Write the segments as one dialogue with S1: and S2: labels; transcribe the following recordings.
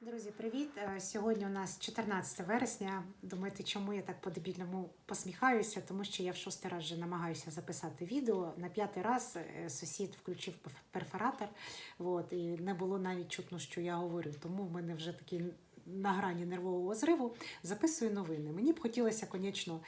S1: Друзі, привіт! Е, Сьогодні у нас 14 вересня. Думаєте, чому я так по-дебільному посміхаюся? Тому що я в шостий раз вже намагаюся записати відео. На п'ятий раз е, сусід включив перфоратор, от, і не було навіть чутно, що я говорю. Тому в мене вже такий на грані нервового зриву записую новини. Мені б хотілося, звісно,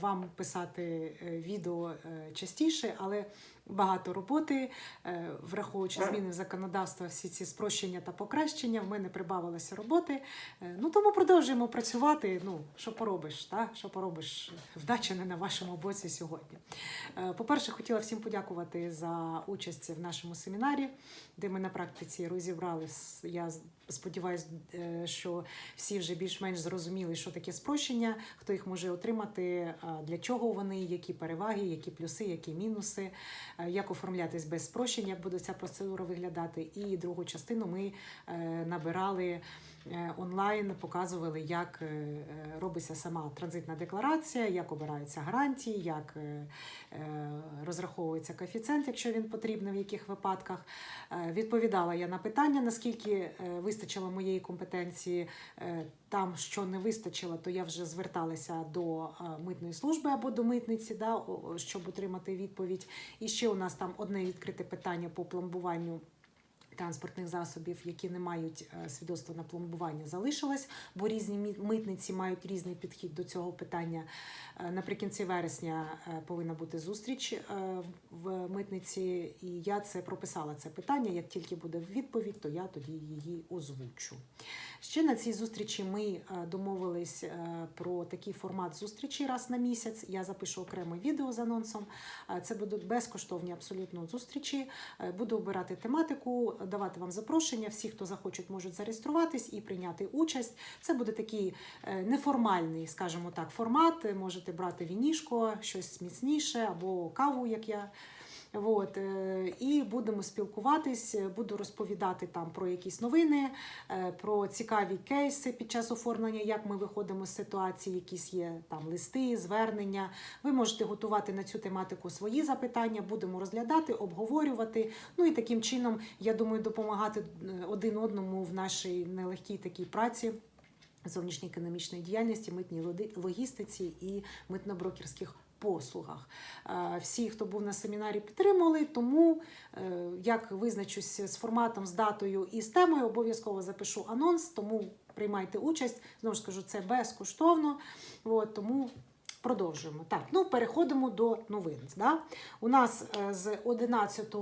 S1: вам писати е, відео е, частіше, але багато роботи, е, враховуючи зміни в законодавство, всі ці спрощення та покращення, в мене прибавилося роботи. Е, Ну тому продовжуємо працювати. Ну що поробиш, та? що поробиш, вдача не на вашому боці сьогодні. Е, По-перше, хотіла всім подякувати за участь в нашому семінарі, де ми на практиці розібрали. Я сподіваюся, що всі вже більш-менш зрозуміли, що таке спрощення, хто їх може отримати, для чого вони, які переваги, які плюси, які мінуси, як оформлятись без спрощення, як буде ця процедура виглядати. І другу частину ми е, набирали е, онлайн, показували, як е, е, робиться сама транзитна декларація, як обираються гарантії, як е, е, розраховується коефіцієнт, якщо він потрібний, в яких випадках. Е, Відповідала я на питання, наскільки е, вистачило моєї компетенції. Е, Там, що не вистачило, то я вже зверталася до е, митної служби або до митниці, да, щоб отримати відповідь. І ще у нас там одне відкрите питання по пломбуванню. Транспортних засобів, які не мають е, свідоцтва на пломбування, залишилось, бо різні митниці мають різний підхід до цього питання. Е, Наприкінці вересня е, повинна бути зустріч в- митниці, і я це прописала це питання. Як тільки буде відповідь, то я тоді її озвучу. Ще на цій зустрічі ми домовились про такий формат зустрічі раз на місяць. Я запишу окреме відео з анонсом. Це будуть безкоштовні абсолютно зустрічі. Буду обирати тематику, давати вам запрошення. Всі, хто захочуть, можуть зареєструватись і прийняти участь. Це буде такий е, неформальний, скажімо так, формат. Можете брати вінішко, щось міцніше або каву, як я. От, е, і будемо спілкуватись, е, буду розповідати там про якісь новини, е, про цікаві кейси під час оформлення, як ми виходимо з ситуації, якісь є там листи, звернення. Ви можете готувати на цю тематику свої запитання, будемо розглядати, обговорювати. Ну і таким чином, я думаю, допомагати один одному в нашій нелегкій такій праці. Зовнішньої економічної діяльності, митній логістиці і митно-брокерських послугах. Е, Всі, хто був на семінарі, підтримали. Тому е, як визначусь з форматом, з датою і з темою, обов'язково запишу анонс. Тому приймайте участь. Знову ж кажу, це безкоштовно. От, тому продовжуємо. Так, ну переходимо до новин. Да? У нас е, з 11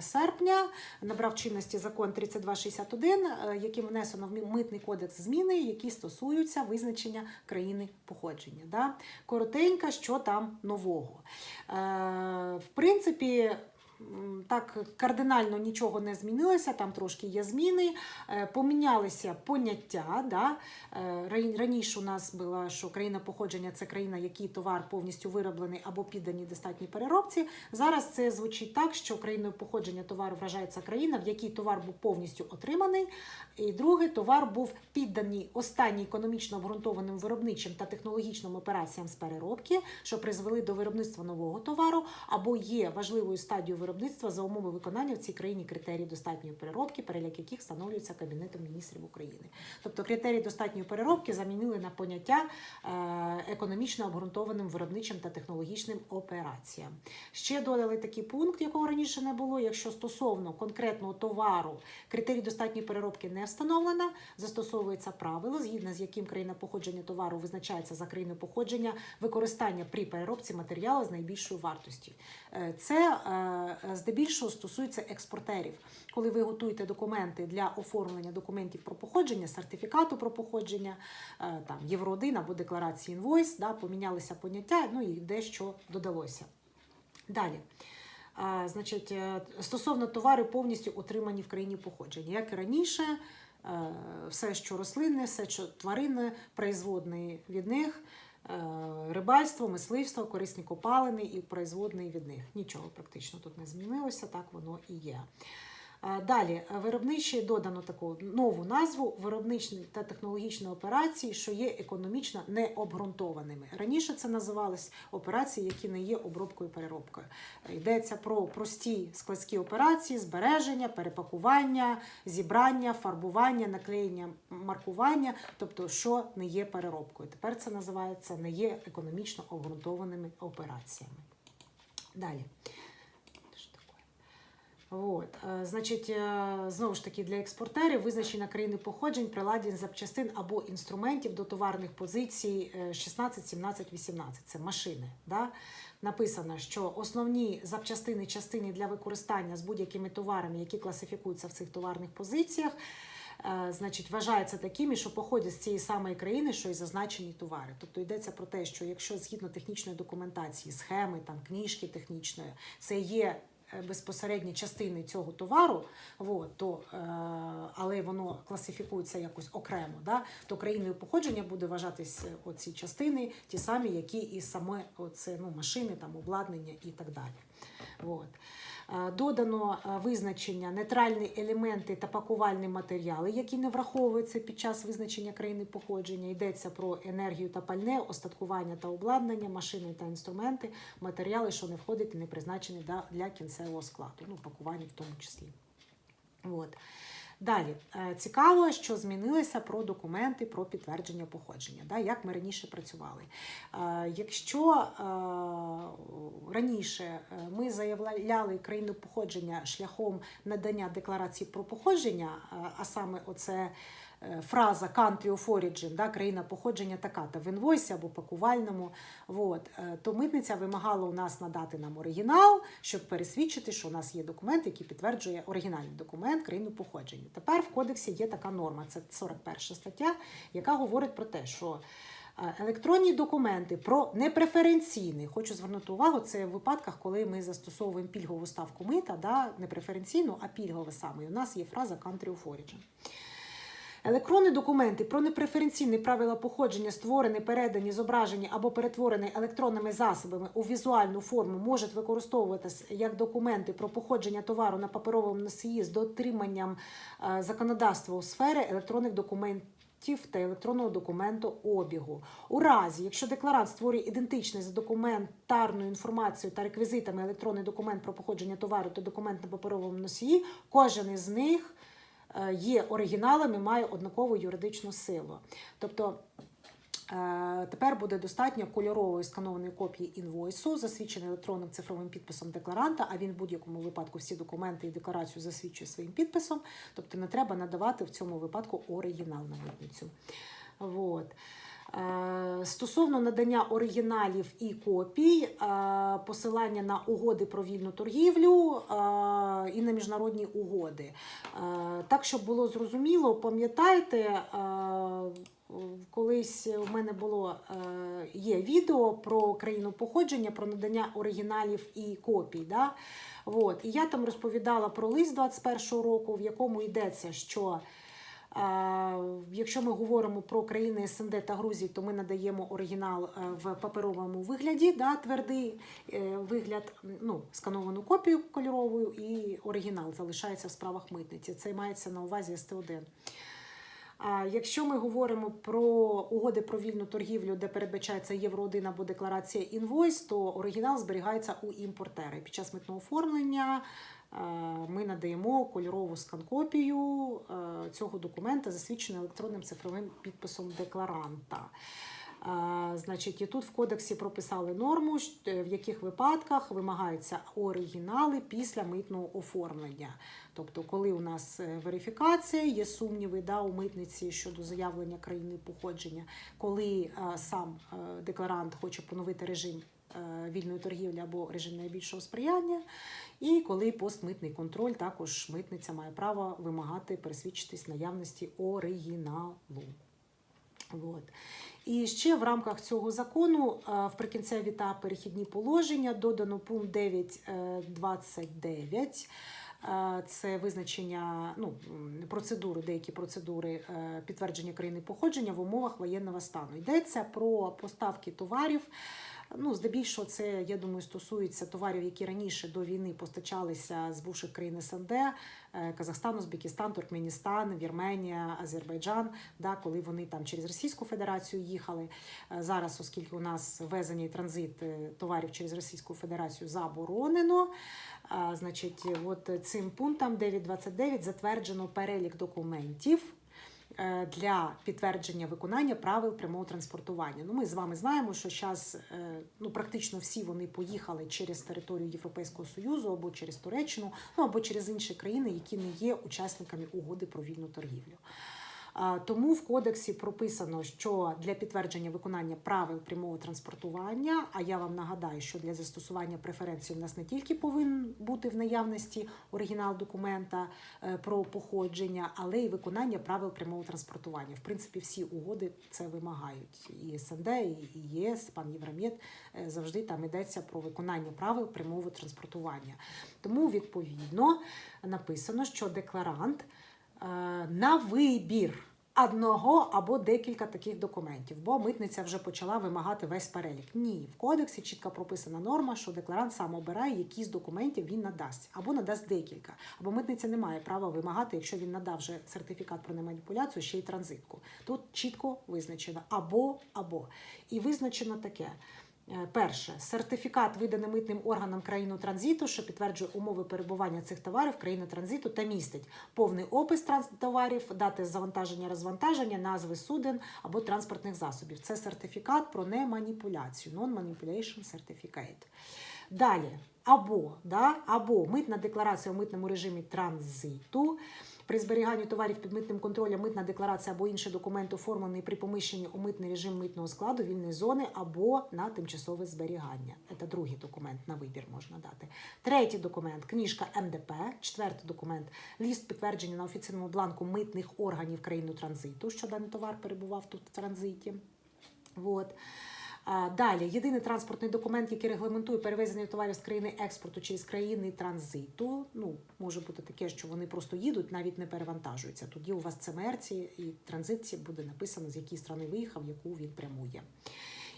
S1: серпня набрав чинності закон 3261, е, яким внесено в митний кодекс зміни, які стосуються визначення країни походження. Да? Коротенько, що там нового. Е, В принципі. Так, кардинально нічого не змінилося, там трошки є зміни, Е, помінялися поняття. Да? Е, Раніше у нас було, що країна походження це країна, який товар повністю вироблений або підданий достатній переробці. Зараз це звучить так, що країною походження товару вважається країна, в якій товар був повністю отриманий. І друге, товар був підданий останній економічно обґрунтованим виробничим та технологічним операціям з переробки, що призвели до виробництва нового товару, або є важливою стадією виробництва за умови виконання в цій країні критерій достатньої переробки, перелік яких встановлюється Кабінетом міністрів України. Тобто критерії достатньої переробки замінили на поняття е, економічно обґрунтованим виробничим та технологічним операціям. Ще додали такий пункт, якого раніше не було. Якщо стосовно конкретного товару критерій достатньої переробки не встановлено, застосовується правило, згідно з яким країна походження товару визначається за країною походження використання при переробці матеріалу з найбільшою вартості. Е, Це е, здебільшого стосується експортерів. Коли ви готуєте документи для оформлення документів про походження, сертифікату про походження, е, там Євро 1 або декларації інвойс, да, помінялися поняття, ну і дещо додалося. Далі. А, значить, е, стосовно товарів повністю отримані в країні походження. Як і раніше, е, все, що рослинне, все, що тваринне, производний від них, е, рибальство, мисливство, корисні копалини і производний від них. Нічого практично тут не змінилося, так воно і є. Е, Далі е, виробничі додано таку нову назву виробничні та технологічні операції, що є економічно необґрунтованими. Раніше це називались операції, які не є обробкою переробкою. Йдеться про прості складські операції, збереження, перепакування, зібрання, фарбування, наклеєння, маркування, тобто що не є переробкою. Тепер це називається не є економічно обґрунтованими операціями. Далі. От, е, значить, е, знову ж таки, для експортерів визначення країни походжень, приладень, запчастин або інструментів до товарних позицій е, 16, 17, 18. Це машини. Да? Написано, що основні запчастини, частини для використання з будь-якими товарами, які класифікуються в цих товарних позиціях, е, значить, вважаються такими, що походять з цієї самої країни, що і зазначені товари. Тобто йдеться про те, що якщо згідно технічної документації, схеми, там, книжки технічної, це є безпосередні частини цього товару, от, то, е, але воно класифікується якось окремо, да, то країною походження буде вважатись е, оці частини, ті самі, які і саме оце, ну, машини, там, обладнання і так далі. От. Е, Додано е, визначення нейтральні елементи та пакувальні матеріали, які не враховуються під час визначення країни походження. Йдеться про енергію та пальне, остаткування та обладнання, машини та інструменти, матеріали, що не входять і не призначені для, для кінцевого складу, ну, пакування в тому числі. От. Далі Е, цікаво, що змінилося про документи про підтвердження походження, да, як ми раніше працювали. Е, Якщо е, раніше ми заявляли країну походження шляхом надання декларації про походження, а саме оце фраза country of origin, да, країна походження така-то в інвойсі або пакувальному, от, е, то митниця вимагала у нас надати нам оригінал, щоб пересвідчити, що у нас є документ, який підтверджує оригінальний документ країну походження. Тепер в кодексі є така норма, це 41 стаття, яка говорить про те, що е, електронні документи про непреференційний, хочу звернути увагу, це в випадках, коли ми застосовуємо пільгову ставку мита, да, не преференційну, а пільгове саме. І у нас є фраза country of origin. Електронні документи про непреференційні правила походження, створені, передані, зображені або перетворені електронними засобами у візуальну форму, можуть використовуватись як документи про походження товару на паперовому носії з дотриманням е, законодавства у сфері електронних документів та електронного документу обігу. У разі, якщо декларант створює ідентичний за документарною інформацією та реквізитами електронний документ про походження товару та документ на паперовому носії, кожен із них є оригіналом і має однакову юридичну силу. Тобто е, тепер буде достатньо кольорової сканованої копії інвойсу, засвідченої електронним цифровим підписом декларанта, а він в будь-якому випадку всі документи і декларацію засвідчує своїм підписом. Тобто не треба надавати в цьому випадку оригінал на митницю. Вот. Е, Стосовно надання оригіналів і копій, е, посилання на угоди про вільну торгівлю е, і на міжнародні угоди. Так, щоб було зрозуміло, пам'ятайте, колись у мене було є відео про країну походження, про надання оригіналів і копій. Да? От. І я там розповідала про лист 21-го року, в якому йдеться, що Якщо ми говоримо про країни СНД та Грузії, то ми надаємо оригінал е, в паперовому вигляді, да, твердий е, вигляд, ну, скановану копію кольоровою, і оригінал залишається в справах митниці. Це мається на увазі СТ1. А якщо ми говоримо про угоди про вільну торгівлю, де передбачається євро 1 або декларація інвойс, то оригінал зберігається у імпортера. Під час митного оформлення ми надаємо кольорову скан-копію е, цього документа, засвідчену електронним цифровим підписом декларанта. Е, Значить, і тут в кодексі прописали норму, е, в яких випадках вимагаються оригінали після митного оформлення. Тобто, коли у нас е, верифікація, є сумніви да, у митниці щодо заявлення країни походження, коли е, сам е, декларант хоче поновити режим е, вільної торгівлі або режим найбільшого сприяння, і коли постмитний контроль, також митниця має право вимагати пересвідчитись наявності оригіналу. От. І ще в рамках цього закону е, в прикінцеві та перехідні положення додано пункт 9.29. Е, Це визначення ну, процедури, деякі процедури е, підтвердження країни походження в умовах воєнного стану. Йдеться про поставки товарів Ну, здебільшого, це я думаю, стосується товарів, які раніше до війни постачалися з бувших країн СНД, е, Казахстан, Узбекистан, Туркменістан, Вірменія, Азербайджан, да, коли вони там через Російську Федерацію їхали. Е, Зараз, оскільки у нас ввезення і транзит е, товарів через Російську Федерацію заборонено. Значить, от цим пунктом 9.29 затверджено перелік документів для підтвердження виконання правил прямого транспортування. Ну, ми з вами знаємо, що зараз ну, практично всі вони поїхали через територію Європейського Союзу або через Туреччину, ну або через інші країни, які не є учасниками угоди про вільну торгівлю. Тому в кодексі прописано, що для підтвердження виконання правил прямого транспортування, а я вам нагадаю, що для застосування преференцій у нас не тільки повинен бути в наявності оригінал документа е, про походження, але й виконання правил прямого транспортування. В принципі, всі угоди це вимагають. І СНД, і ЄС, пан Євромєд е, завжди там йдеться про виконання правил прямого транспортування. Тому відповідно написано, що декларант на вибір одного або декілька таких документів, бо митниця вже почала вимагати весь перелік. Ні, в кодексі чітко прописана норма, що декларант сам обирає, які з документів він надасть, або надасть декілька. Або митниця не має права вимагати, якщо він надав вже сертифікат про неманіпуляцію, ще й транзитку. Тут чітко визначено або або. І визначено таке. Е, Перше, сертифікат виданий митним органам країни транзиту, що підтверджує умови перебування цих товарів країни транзиту та містить повний опис товарів, дати завантаження, розвантаження, назви суден або транспортних засобів. Це сертифікат про неманіпуляцію, non-manipulation certificate. Далі, або, да, або митна декларація у митному режимі транзиту. При зберіганні товарів під митним контролем митна декларація або інший документ оформлений при поміщенні у митний режим митного складу вільної зони або на тимчасове зберігання. Це другий документ на вибір можна дати. Третій документ книжка МДП. Четвертий документ ліст підтвердження на офіційному бланку митних органів країни транзиту, що даний товар перебував тут в транзиті. Вот. А, Далі єдиний транспортний документ, який регламентує перевезення товарів з країни експорту через країни транзиту. Ну може бути таке, що вони просто їдуть, навіть не перевантажуються. Тоді у вас це мерці і транзит буде написано, з якої страни виїхав, яку він прямує.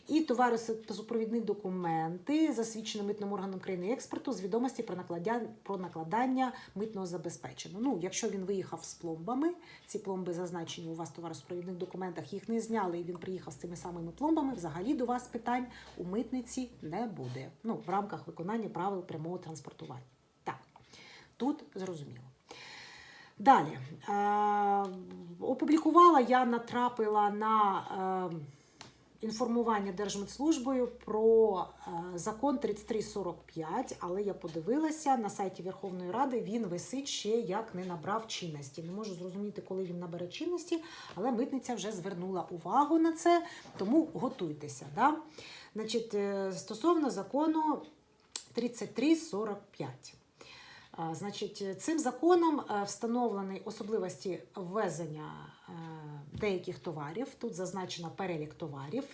S1: І товари супровідні документи, засвідчені митним органом країни експорту з відомості про накладання, про накладання митного забезпечення. Ну, якщо він виїхав з пломбами, ці пломби зазначені у вас в товаросупровідних документах, їх не зняли, і він приїхав з цими самими пломбами. Взагалі до вас питань у митниці не буде. Ну, в рамках виконання правил прямого транспортування. Так, тут зрозуміло. Далі е, опублікувала я натрапила на е, інформування Держмитслужбою про е, закон 3345, але я подивилася на сайті Верховної Ради. Він висить ще як не набрав чинності. Не можу зрозуміти, коли він набере чинності, але митниця вже звернула увагу на це, тому готуйтеся. Да? Значить, е, стосовно закону 3345. Значить, цим законом е, встановлені особливості ввезення е, деяких товарів. Тут зазначено перелік товарів.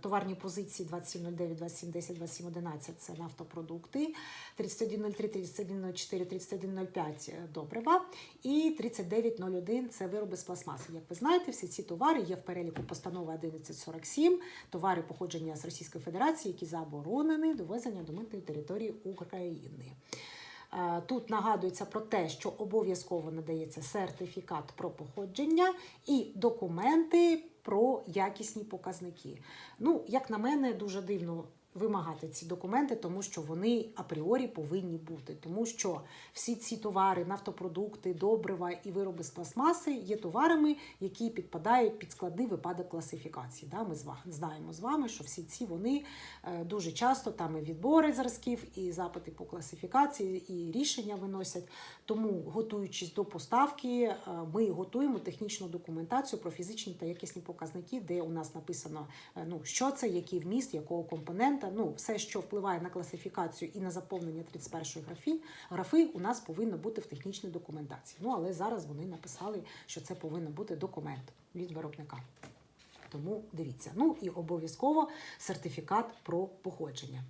S1: Товарні позиції 2709, 2710, 2711 – це нафтопродукти, 3103, 3104, 3105 – добрива і 3901 – це вироби з пластмаси. Як ви знаєте, всі ці товари є в переліку постанови 1147, товари походження з Російської Федерації, які заборонені до ввезення до митної території України. Е, Тут нагадується про те, що обов'язково надається сертифікат про походження і документи про якісні показники. Ну, як на мене, дуже дивно вимагати ці документи, тому що вони апріорі повинні бути. Тому що всі ці товари, нафтопродукти, добрива і вироби з пластмаси є товарами, які підпадають під складний випадок класифікації. Да? Ми знаємо з вами, що всі ці вони е, дуже часто там і відбори зразків, і запити по класифікації, і рішення виносять. Тому, готуючись до поставки, е, ми готуємо технічну документацію про фізичні та якісні показники, де у нас написано, е, ну що це, який вміст, якого компонента. Ну, все, що впливає на класифікацію і на заповнення 31 графі, графи, у нас повинно бути в технічній документації. Ну але зараз вони написали, що це повинен бути документ від виробника. Тому дивіться. Ну і обов'язково сертифікат про походження.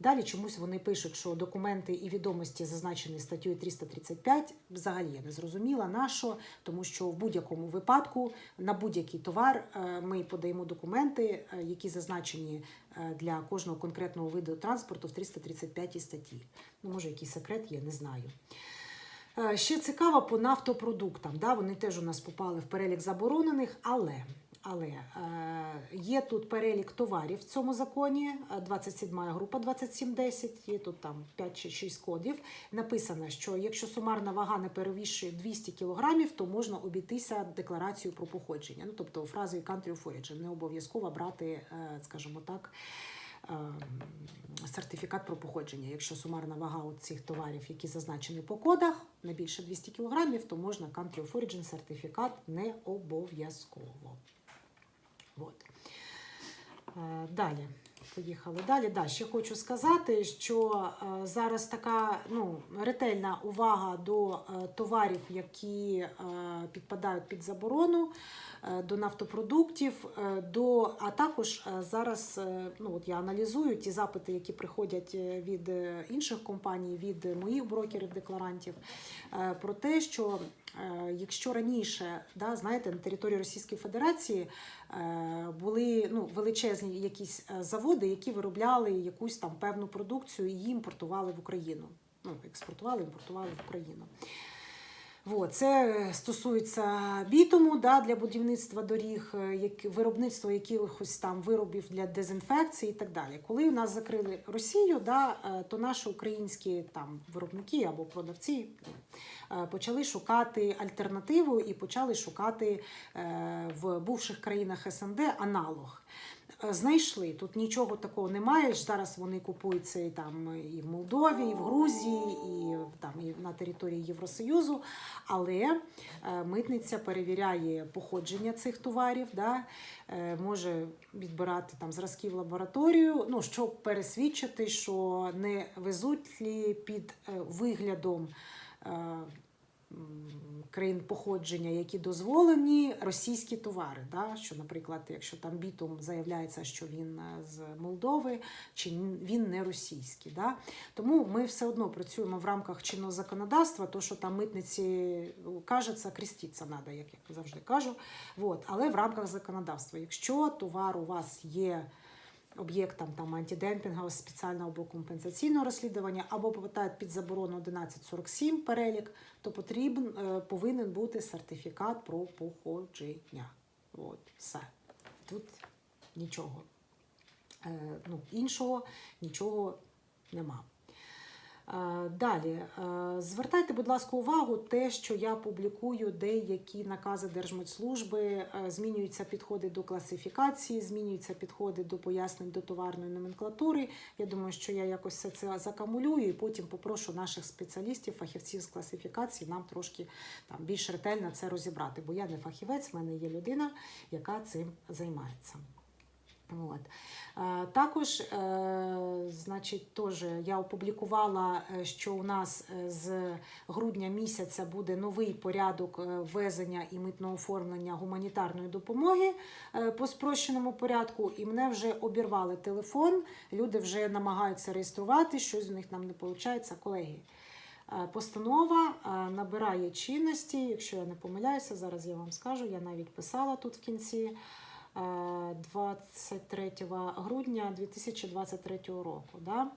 S1: Далі чомусь вони пишуть, що документи і відомості зазначені статтею 335. Взагалі я не зрозуміла на що, тому що в будь-якому випадку на будь-який товар е, ми подаємо документи, е, які зазначені е, для кожного конкретного виду транспорту в 335 статті. Ну, може, якийсь секрет є, не знаю. Ще цікаво по нафтопродуктам. Да, вони теж у нас попали в перелік заборонених, але, але е, є тут перелік товарів в цьому законі, е, 27 група 2710, є тут там 5 чи 6 кодів. Написано, що якщо сумарна вага не перевищує 200 кг, то можна обійтися декларацією про походження. Ну, тобто фразою country of origin. Не обов'язково брати, е, скажімо так, е, сертифікат про походження. Якщо сумарна вага от цих товарів, які зазначені по кодах, не більше 200 кг, то можна country of origin сертифікат не обов'язково. От. Е, Далі. Поїхали далі. Да, ще хочу сказати, що е, зараз така ну, ретельна увага до е, товарів, які підпадають під заборону, до нафтопродуктів, до, а також зараз ну, от я аналізую ті запити, які приходять від інших компаній, від моїх брокерів-декларантів, про те, що якщо раніше, да, знаєте, на території Російської Федерації е, були ну, величезні якісь е, заводи, які виробляли якусь там певну продукцію і її імпортували в Україну. Ну, експортували, імпортували в Україну. От, це стосується бітуму да, для будівництва доріг, е, як, виробництва якихось там виробів для дезінфекції і так далі. Коли у нас закрили Росію, да, е, то наші українські там виробники або продавці е, почали шукати альтернативу і почали шукати е, в бувших країнах СНД аналог. Е, Знайшли тут нічого такого немає. Зараз вони купуються і там і в Молдові, і в Грузії, і там і на території Євросоюзу. Але е, митниця перевіряє походження цих товарів, да, е, може відбирати там зразки в лабораторію, ну щоб пересвідчити, що не везуть лі під виглядом. Е, Країн походження, які дозволені російські товари. Да? Що, наприклад, якщо там бітум заявляється, що він е, з Молдови, чи він не російський. Да? Тому ми все одно працюємо в рамках чинного законодавства, то, що там митниці кажеться, крестіться треба, як я завжди кажу. Вот. Але в рамках законодавства. Якщо товар у вас є об'єктом там антидемпінга спеціального або компенсаційного розслідування, або попадають під заборону 1147 перелік, то потрібен е, повинен бути сертифікат про походження. От, все. Тут нічого е, ну, іншого, нічого нема. Е, Далі, е, звертайте, будь ласка, увагу, те, що я публікую деякі накази Держмитслужби, е, змінюються підходи до класифікації, змінюються підходи до пояснень до товарної номенклатури. Я думаю, що я якось все це закамулюю і потім попрошу наших спеціалістів, фахівців з класифікації нам трошки там більш ретельно це розібрати, бо я не фахівець, в мене є людина, яка цим займається. От. Е, Також, е, значить, теж я опублікувала, е, що у нас з грудня місяця буде новий порядок ввезення і митного оформлення гуманітарної допомоги по спрощеному порядку, і мене вже обірвали телефон. Люди вже намагаються реєструвати, щось у них нам не виходить. Колеги, постанова набирає чинності, якщо я не помиляюся, зараз я вам скажу, я навіть писала тут в кінці. Е, 23 грудня 2023 року. Да?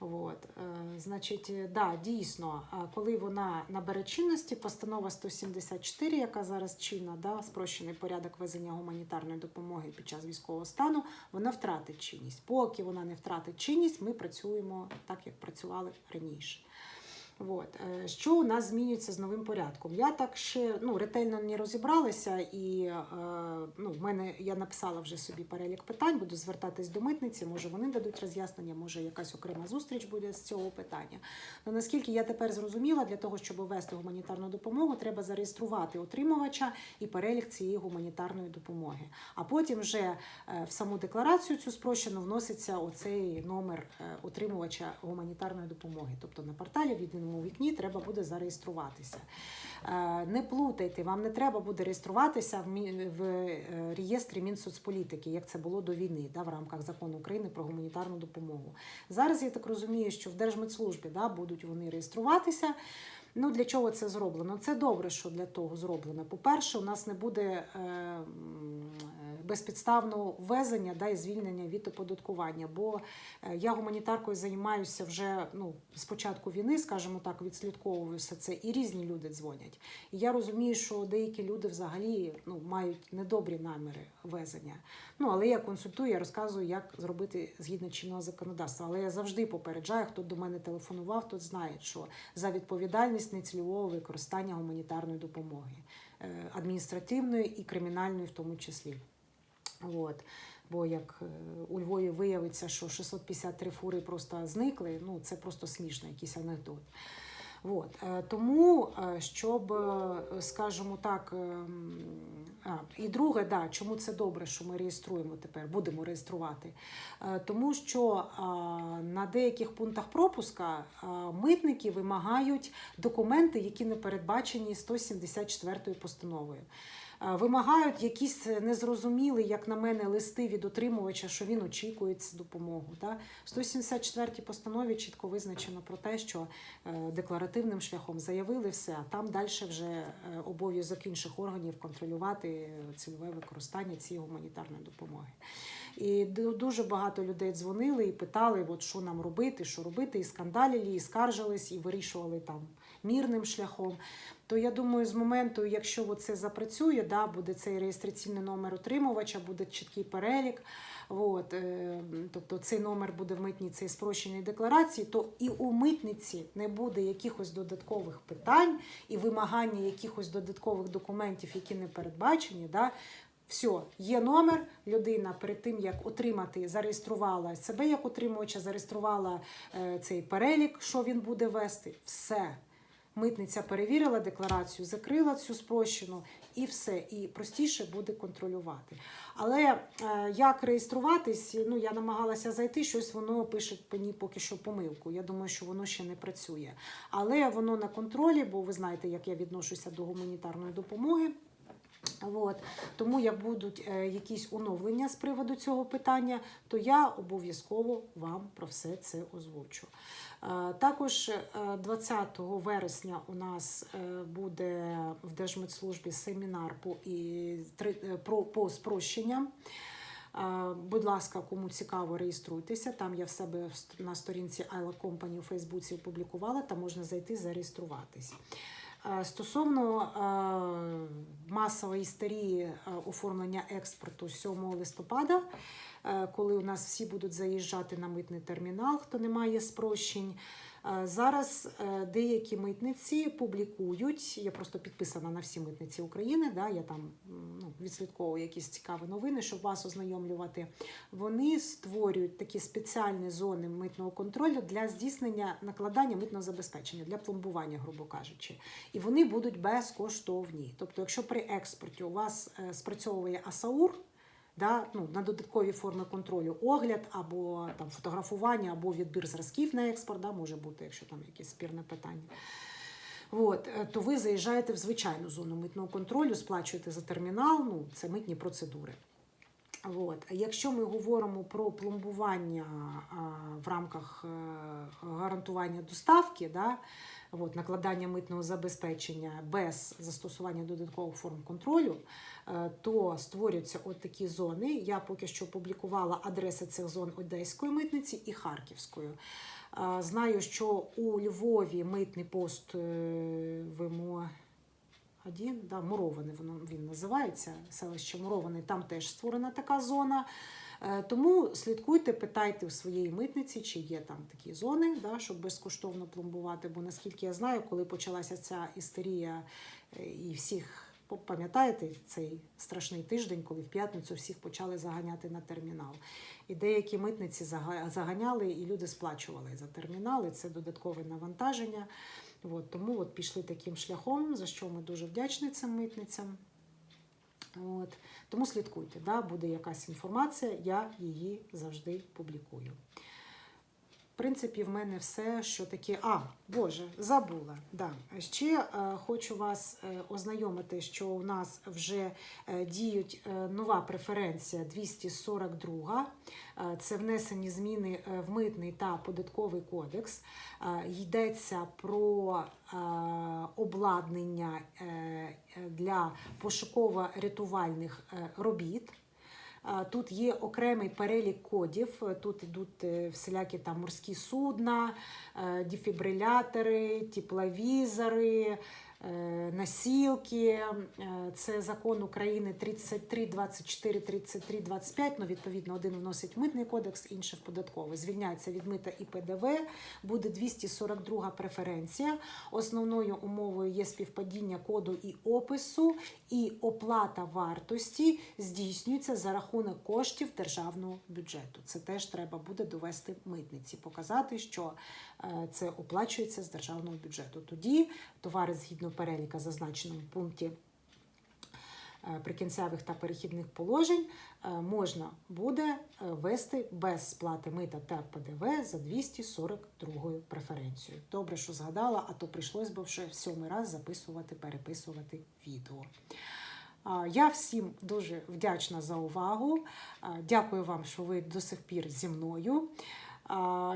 S1: От, е, значить, е, да, дійсно, е, коли вона набере чинності, постанова 174, яка зараз чинна, да, спрощений порядок везення гуманітарної допомоги під час військового стану, вона втратить чинність. Поки вона не втратить чинність, ми працюємо так, як працювали раніше. От. е, Що у нас змінюється з новим порядком? Я так ще ну, ретельно не розібралася, і е, ну, в мене я написала вже собі перелік питань, буду звертатись до митниці. Може, вони дадуть роз'яснення, може якась окрема зустріч буде з цього питання. Ну наскільки я тепер зрозуміла, для того, щоб ввести гуманітарну допомогу, треба зареєструвати отримувача і перелік цієї гуманітарної допомоги. А потім вже е, в саму декларацію цю спрощену вноситься оцей номер отримувача гуманітарної допомоги. Тобто на порталі він реєстраційному вікні треба буде зареєструватися. Е, Не плутайте, вам не треба буде реєструватися в, е, реєстрі Мінсоцполітики, як це було до війни, да, в рамках закону України про гуманітарну допомогу. Зараз я так розумію, що в Держмедслужбі да, будуть вони реєструватися. Ну, для чого це зроблено? Це добре, що для того зроблено. По-перше, у нас не буде е, безпідставного ввезення да, і звільнення від оподаткування. Бо е, я гуманітаркою займаюся вже ну, з початку війни, скажімо так, відслідковую все це, і різні люди дзвонять. І я розумію, що деякі люди взагалі ну, мають недобрі наміри везення. Ну, але я консультую, я розказую, як зробити згідно чинного законодавства. Але я завжди попереджаю, хто до мене телефонував, тот знає, що за відповідальність нецільового використання гуманітарної допомоги, е, адміністративної і кримінальної в тому числі. От. Бо як е, у Львові виявиться, що 653 фури просто зникли, ну це просто смішно, якийсь анекдот. От. е, Тому, е, щоб, скажімо так, ем, а, і друге, да, чому це добре, що ми реєструємо тепер, будемо реєструвати. Тому що на деяких пунктах пропуска митники вимагають документи, які не передбачені 174 постановою. Е, Вимагають якісь незрозумілі, як на мене, листи від отримувача, що він очікує цю допомогу. В 174 постанові чітко визначено про те, що е, декларативним шляхом заявили все, а там далі вже е, обов'язок інших органів контролювати цільове використання цієї гуманітарної допомоги. І дуже багато людей дзвонили і питали, от що нам робити, що робити, і скандалили, і скаржились, і вирішували там мірним шляхом. То я думаю, з моменту, якщо це запрацює, да, буде цей реєстраційний номер отримувача, буде чіткий перелік. От, е, тобто цей номер буде в митній цій спрощеній декларації, то і у митниці не буде якихось додаткових питань і вимагання якихось додаткових документів, які не передбачені. Да, все, є номер, людина перед тим, як отримати, зареєструвала себе як отримувача, зареєструвала е, цей перелік, що він буде вести. Все. Митниця перевірила декларацію, закрила цю спрощену і все. І простіше буде контролювати. Але е, як реєструватись, ну я намагалася зайти, щось воно пише мені поки що помилку. Я думаю, що воно ще не працює. Але воно на контролі, бо ви знаєте, як я відношуся до гуманітарної допомоги. От. Тому як будуть е, якісь оновлення з приводу цього питання, то я обов'язково вам про все це озвучу. Е, Також е, 20 вересня у нас е, буде в Держмедслужбі семінар по, і, е, про, по спрощенням. Е, Будь ласка, кому цікаво, реєструйтеся. Там я в себе на сторінці Айла Company у Фейсбуці опублікувала, там можна зайти зареєструватись. Е, Стосовно е, масової істерії е, оформлення експорту 7 листопада, коли у нас всі будуть заїжджати на митний термінал, хто не має спрощень. Зараз е, деякі митниці публікують. Я просто підписана на всі митниці України. Да, я там ну, відслідковую якісь цікаві новини, щоб вас ознайомлювати. Вони створюють такі спеціальні зони митного контролю для здійснення накладання митного забезпечення для пломбування, грубо кажучи. І вони будуть безкоштовні. Тобто, якщо при експорті у вас е, спрацьовує АСАУР, да, ну, на додаткові форми контролю огляд або там фотографування, або відбір зразків на експорт, да, може бути, якщо там якесь спірне питання. От, е, то ви заїжджаєте в звичайну зону митного контролю, сплачуєте за термінал, ну, це митні процедури. От. Якщо ми говоримо про пломбування а, в рамках е, гарантування доставки, да, от, накладання митного забезпечення без застосування додаткових форм контролю, е, то створюються от такі зони. Я поки що публікувала адреси цих зон Одеської митниці і Харківської. Е, Знаю, що у Львові митний пост е, Один, да, Муроване воно він називається, селище Муроване, там теж створена така зона. Е, Тому слідкуйте, питайте у своєї митниці, чи є там такі зони, да, щоб безкоштовно пломбувати. Бо наскільки я знаю, коли почалася ця істерія е, і всіх пам'ятаєте цей страшний тиждень, коли в п'ятницю всіх почали заганяти на термінал. І деякі митниці заганяли, і люди сплачували за термінали. Це додаткове навантаження. От, тому от пішли таким шляхом, за що ми дуже вдячні цим митницям. От. Тому слідкуйте, да, буде якась інформація, я її завжди публікую. Принципі, в мене все, що таке. А, Боже, забула. Да. Ще е, хочу вас е, ознайомити, що у нас вже е, діють е, нова преференція 242. Е, це внесені зміни е, в митний та податковий кодекс. Е, йдеться про е, обладнання е, для пошуково-рятувальних е, робіт. Тут є окремий перелік кодів. Тут йдуть е, всілякі там морські судна, е, дефібрилятори, тепловізори, насілки. Е, Це закон України 33, 24, 33, 25. Ну, відповідно, один вносить митний кодекс, інший в податковий. Звільняється від мита і ПДВ. Буде 242 преференція. Основною умовою є співпадіння коду і опису, і оплата вартості здійснюється за рахунок коштів державного бюджету. Це теж треба буде довести митниці, показати, що е, це оплачується з державного бюджету. Тоді товари згідно переліка, зазначеного в пункті е, прикінцевих та перехідних положень, е, можна буде е, вести без сплати мита та ПДВ за 242 преференцією. Добре, що згадала, а то прийшлось би вже в сьомий раз записувати, переписувати відео. Я всім дуже вдячна за увагу. Дякую вам, що ви до сих пір зі мною.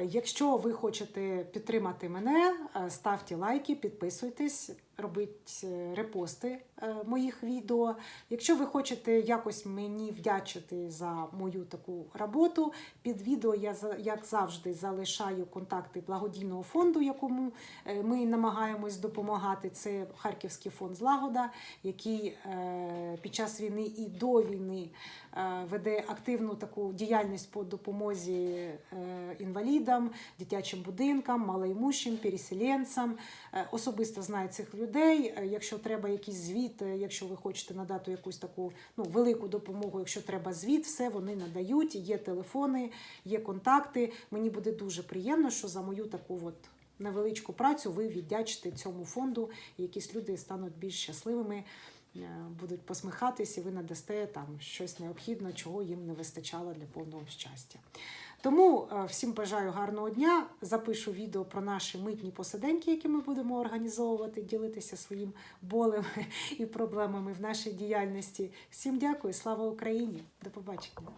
S1: Якщо ви хочете підтримати мене, ставте лайки, підписуйтесь, робіть е, репости е, моїх відео. Якщо ви хочете якось мені вдячити за мою таку роботу, під відео я як завжди залишаю контакти благодійного фонду, якому е, ми намагаємось допомагати. Це Харківський фонд Злагода, який під час війни і до війни веде активну таку діяльність по допомозі інвалідам, дитячим будинкам, малоімущим, переселенцям. Особисто знаю цих людей. Е, Якщо треба якийсь звіт, е, якщо ви хочете надати якусь таку ну, велику допомогу, якщо треба звіт, все вони надають. Є телефони, є контакти. Мені буде дуже приємно, що за мою таку от невеличку працю ви віддячите цьому фонду, і якісь люди стануть більш щасливими. е, Будуть посміхатись, і ви надасте там щось необхідне, чого їм не вистачало для повного щастя. Тому е, всім бажаю гарного дня. Запишу відео про наші митні посиденьки, які ми будемо організовувати, ділитися своїм болем і проблемами в нашій діяльності. Всім дякую, слава Україні! До побачення!